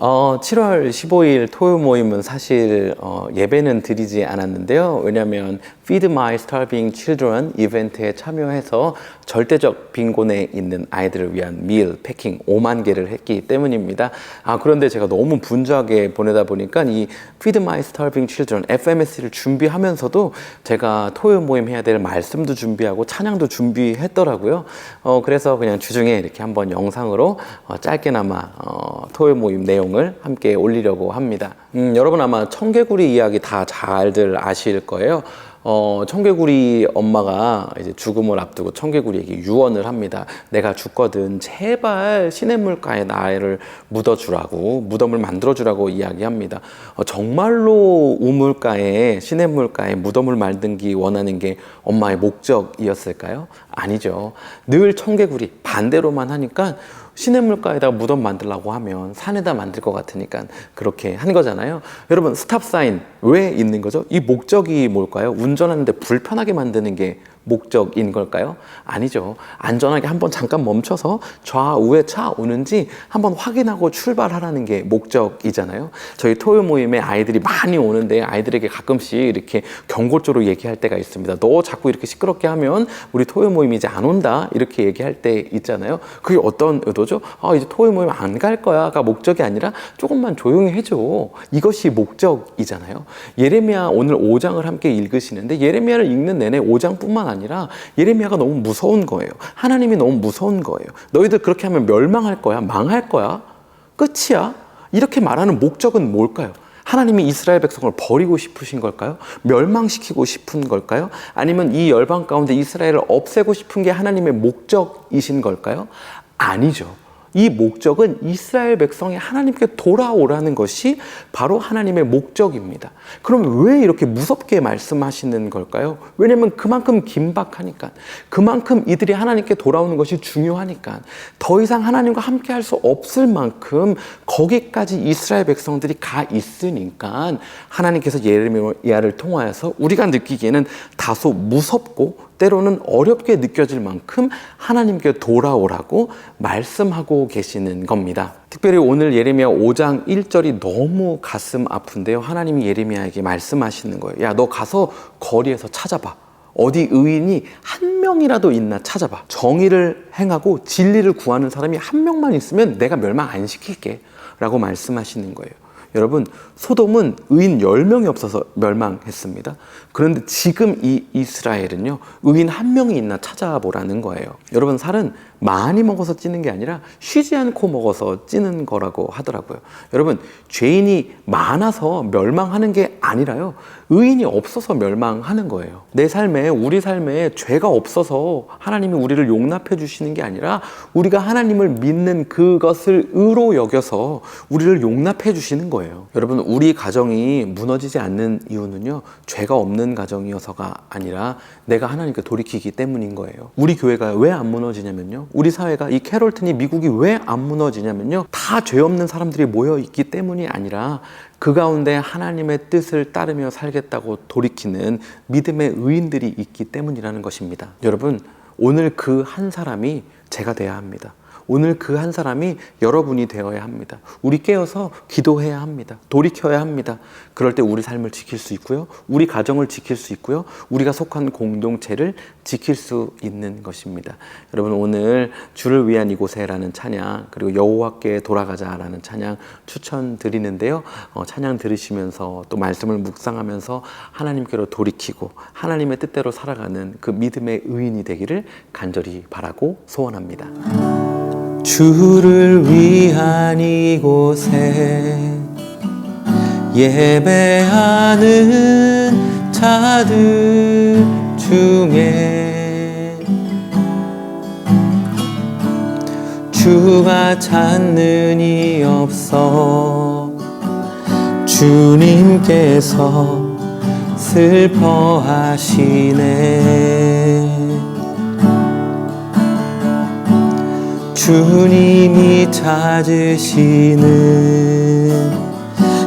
어, 7월 15일 토요 모임은 사실 어, 예배는 드리지 않았는데요. 왜냐하면 Feed My Starving Children 이벤트에 참여해서 절대적 빈곤에 있는 아이들을 위한 밀 패킹 5만 개를 했기 때문입니다. 아 그런데 제가 너무 분주하게 보내다 보니까 이 Feed My Starving Children FMS를 준비하면서도 제가 토요 모임 해야 될 말씀도 준비하고 찬양도 준비했더라고요. 어, 그래서 그냥 주중에 이렇게 한번 영상으로 어, 짧게나마 어, 토요 모임 내용을 함께 올리려고 합니다. 음, 여러분 아마 청개구리 이야기 다 잘들 아실 거예요. 어, 청개구리 엄마가 이제 죽음을 앞두고 청개구리에게 유언을 합니다. 내가 죽거든 제발 시냇물가에 나를 묻어주라고 무덤을 만들어주라고 이야기합니다. 어, 정말로 우물가에 시냇물가에 무덤을 만들기 원하는 게 엄마의 목적이었을까요? 아니죠. 늘 청개구리 반대로만 하니까 시냇물가에다가 무덤 만들라고 하면 산에다 만들 것 같으니까 그렇게 한 거잖아요. 여러분 스탑 사인 왜 있는 거죠? 이 목적이 뭘까요? 운전하는데 불편하게 만드는 게 목적인 걸까요? 아니죠. 안전하게 한번 잠깐 멈춰서 좌우에 차 오는지 한번 확인하고 출발하라는 게 목적이잖아요. 저희 토요 모임에 아이들이 많이 오는데 아이들에게 가끔씩 이렇게 경고조로 얘기할 때가 있습니다. 너 자꾸 이렇게 시끄럽게 하면 우리 토요 모임 이제 안 온다 이렇게 얘기할 때 있잖아요. 그게 어떤 의도죠? 아 이제 토요 모임 안 갈 거야가 목적이 아니라 조금만 조용히 해줘. 이것이 목적이잖아요. 예레미야 오늘 5장을 함께 읽으시는데 예레미야를 읽는 내내 5장뿐만 아니라 예레미야가 너무 무서운 거예요. 하나님이 너무 무서운 거예요. 너희들 그렇게 하면 멸망할 거야, 망할 거야, 끝이야. 이렇게 말하는 목적은 뭘까요? 하나님이 이스라엘 백성을 버리고 싶으신 걸까요? 멸망시키고 싶은 걸까요? 아니면 이 열방 가운데 이스라엘을 없애고 싶은 게 하나님의 목적이신 걸까요? 아니죠. 이 목적은 이스라엘 백성이 하나님께 돌아오라는 것이 바로 하나님의 목적입니다. 그럼 왜 이렇게 무섭게 말씀하시는 걸까요? 왜냐면 그만큼 긴박하니까. 그만큼 이들이 하나님께 돌아오는 것이 중요하니까. 더 이상 하나님과 함께 할 수 없을 만큼 거기까지 이스라엘 백성들이 가 있으니까 하나님께서 예레미야를 통하여서 우리가 느끼기에는 다소 무섭고 때로는 어렵게 느껴질 만큼 하나님께 돌아오라고 말씀하고 계시는 겁니다. 특별히 오늘 예레미야 5장 1절이 너무 가슴 아픈데요. 하나님이 예레미야에게 말씀하시는 거예요. 야, 너 가서 거리에서 찾아봐. 어디 의인이 한 명이라도 있나 찾아봐. 정의를 행하고 진리를 구하는 사람이 한 명만 있으면 내가 멸망 안 시킬게. 라고 말씀하시는 거예요. 여러분, 소돔은 의인 10명이 없어서 멸망했습니다. 그런데 지금 이 이스라엘은요, 의인 한 명이 있나 찾아보라는 거예요. 여러분, 살은 많이 먹어서 찌는 게 아니라 쉬지 않고 먹어서 찌는 거라고 하더라고요. 여러분, 죄인이 많아서 멸망하는 게 아니라요, 의인이 없어서 멸망하는 거예요. 내 삶에, 우리 삶에 죄가 없어서 하나님이 우리를 용납해 주시는 게 아니라 우리가 하나님을 믿는 그것을 의로 여겨서 우리를 용납해 주시는 거예요. 여러분, 우리 가정이 무너지지 않는 이유는요, 죄가 없는 가정이어서가 아니라 내가 하나님께 돌이키기 때문인 거예요. 우리 교회가 왜 안 무너지냐면요. 우리 사회가 이 캐롤튼이 미국이 왜 안 무너지냐면요. 다 죄 없는 사람들이 모여 있기 때문이 아니라 그 가운데 하나님의 뜻을 따르며 살겠다고 돌이키는 믿음의 의인들이 있기 때문이라는 것입니다. 여러분, 오늘 그 한 사람이 제가 돼야 합니다. 오늘 그 한 사람이 여러분이 되어야 합니다. 우리 깨어서 기도해야 합니다. 돌이켜야 합니다. 그럴 때 우리 삶을 지킬 수 있고요. 우리 가정을 지킬 수 있고요. 우리가 속한 공동체를 지킬 수 있는 것입니다. 여러분 오늘 주를 위한 이곳에라는 찬양 그리고 여호와께 돌아가자라는 찬양 추천드리는데요. 어, 찬양 들으시면서 또 말씀을 묵상하면서 하나님께로 돌이키고 하나님의 뜻대로 살아가는 그 믿음의 의인이 되기를 간절히 바라고 소원합니다. 주를 위한 이곳에 예배하는 자들 중에 주가 찾는 이 없어 주님께서 슬퍼하시네 주님이 찾으시는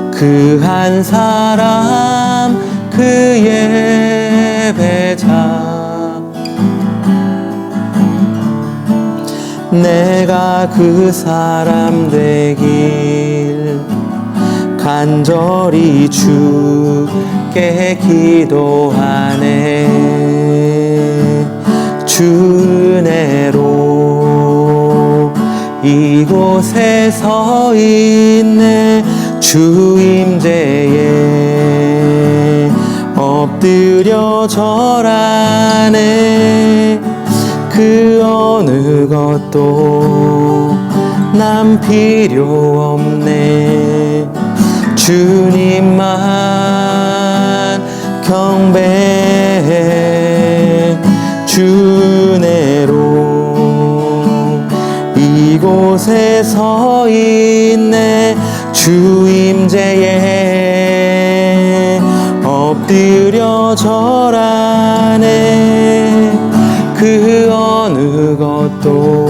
그 한 사람 그 예배자. 내가 그 사람 되길 간절히 주께 기도하네. 주 은혜로 이곳에 서 있네. 주 임재에 엎드려 절하네. 그 어느 것도 난 필요 없네. 주님만 경배해. 주 곳에 서 있네. 주 임재에 엎드려 절하네. 그 어느 것도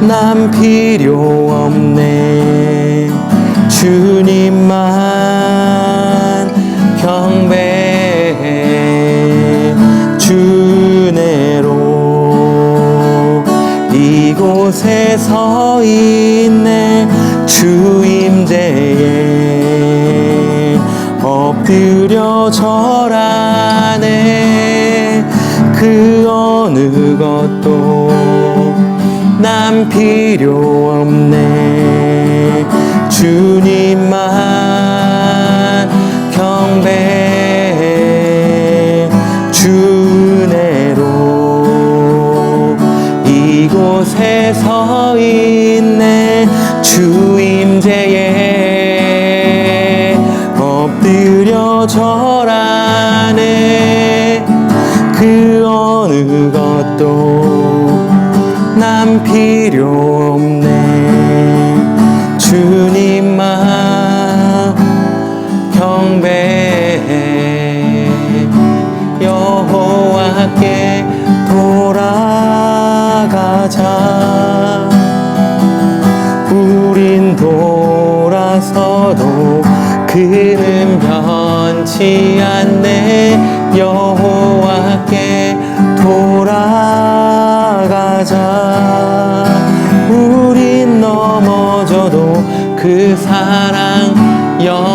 난 필요 없네. 주님만 경배 서 있네. 주 임재에 엎드려 절하네. 그 어느 것도 난 필요 없네. 주님 이곳에 서 있네. 주 임재에 엎드려 절하네. 그 어느 것도 난 필요 없네. 주님 그는 변치 않네. 여호와께 돌아가자. 우린 넘어져도 그 사랑 영원